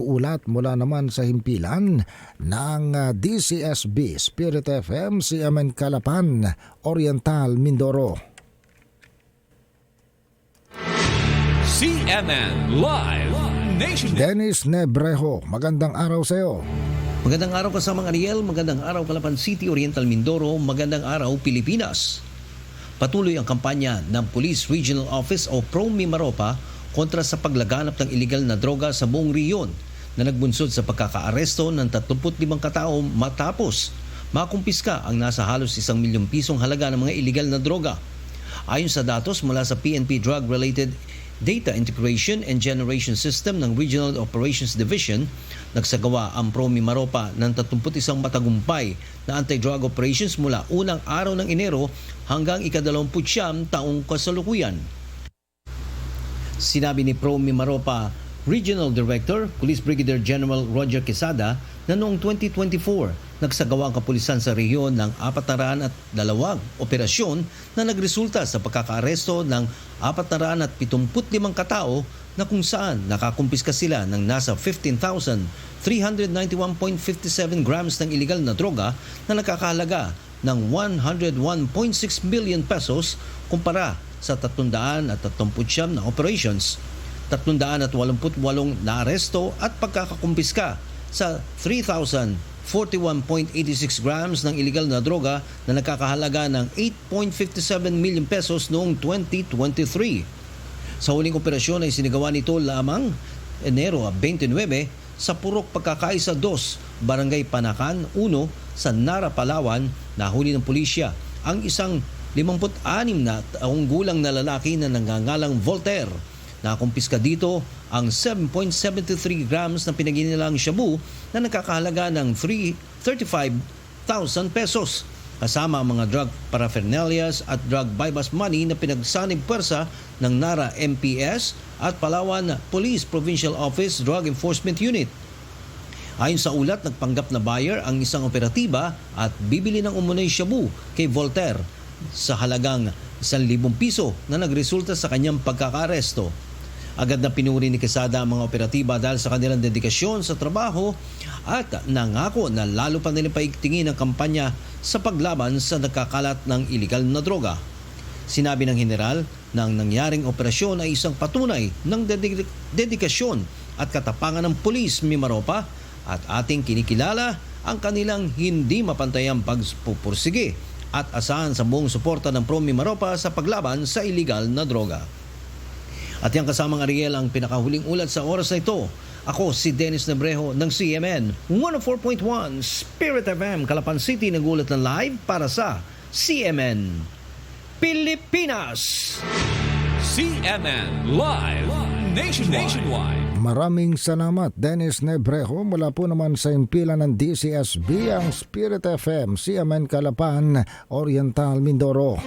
ulat mula naman sa himpilan ng ah, DCSB, Spirit FM, CMN Calapan, Oriental, Mindoro. CNN Live Nation Dennis Nebrejo, magandang araw sa iyo. Magandang araw kasamang Ariel, magandang araw Calapan City, Oriental Mindoro, magandang araw Pilipinas. Patuloy ang kampanya ng Police Regional Office o PROMI Maropa kontra sa paglaganap ng iligal na droga sa buong riyon na nagbunsod sa pagkakaaresto ng 35 katao matapos makumpiska ang nasa halos isang milyong pisong halaga ng mga iligal na droga. Ayon sa datos mula sa PNP Drug Related Data Integration and Generation System ng Regional Operations Division, nagsagawa ang Promi Maropa ng 31 matagumpay na anti-drug operations mula unang araw ng Enero hanggang ikadalawamputsyam taong kasalukuyan. Sinabi ni Promi Maropa Regional Director, Police Brigadier General Roger Quesada na noong 2024 nagsagawa ang kapulisan sa rehiyon ng 402 operasyon na nagresulta sa pagkakaaresto ng 475 katao na kung saan nakakumpiska sila ng nasa 15,391.57 grams ng illegal na droga na nakakahalaga ng 101.6 million pesos kumpara sa 339 na operations 388 na aresto at pagkakakumpiska sa 3,041.86 grams ng illegal na droga na nakakahalaga ng 8.57 million pesos noong 2023. Sa huling operasyon ay sinigawa nito lamang Enero 29 sa Purok Pagkakaisa 2, Barangay Panakan 1 sa Nara, Palawan, nahuli ng pulisya ang isang 56 na taong gulang na lalaki na nangangalang Voltaire. Nakumpiska dito ang 7.73 grams na pinaginilang shabu na nakakahalaga ng 335,000 pesos kasama ang mga drug paraphernalias at drug bypass money na pinagsanib pwersa ng NARA MPS at Palawan Police Provincial Office Drug Enforcement Unit. Ayon sa ulat, nagpanggap na buyer ang isang operatiba at bibili ng umunay shabu kay Voltaire sa halagang 1,000 piso na nagresulta sa kanyang pagkakaresto. Agad na pinuri ni Quesada ang mga operatiba dahil sa kanilang dedikasyon sa trabaho at nangako na lalo pa nilang paigtingin ang kampanya sa paglaban sa nakakalat ng iligal na droga. Sinabi ng general na ang nangyaring operasyon ay isang patunay ng dedi- dedikasyon at katapangan ng pulis Mimaropa at ating kinikilala ang kanilang hindi mapantayang pagpupursige at asahan sa buong suporta ng Pro Mimaropa sa paglaban sa iligal na droga. At yung kasamang Ariel ang pinakahuling ulat sa oras na ito. Ako si Dennis Nebrejo ng CMN 104.1 Spirit FM Calapan City nagulat na live para sa CMN Pilipinas. CNN Live Nation Nationwide Maraming salamat Dennis Nebrejo mula po naman sa impilan ng DCSB ang Spirit FM, CMN Calapan, Oriental, Mindoro.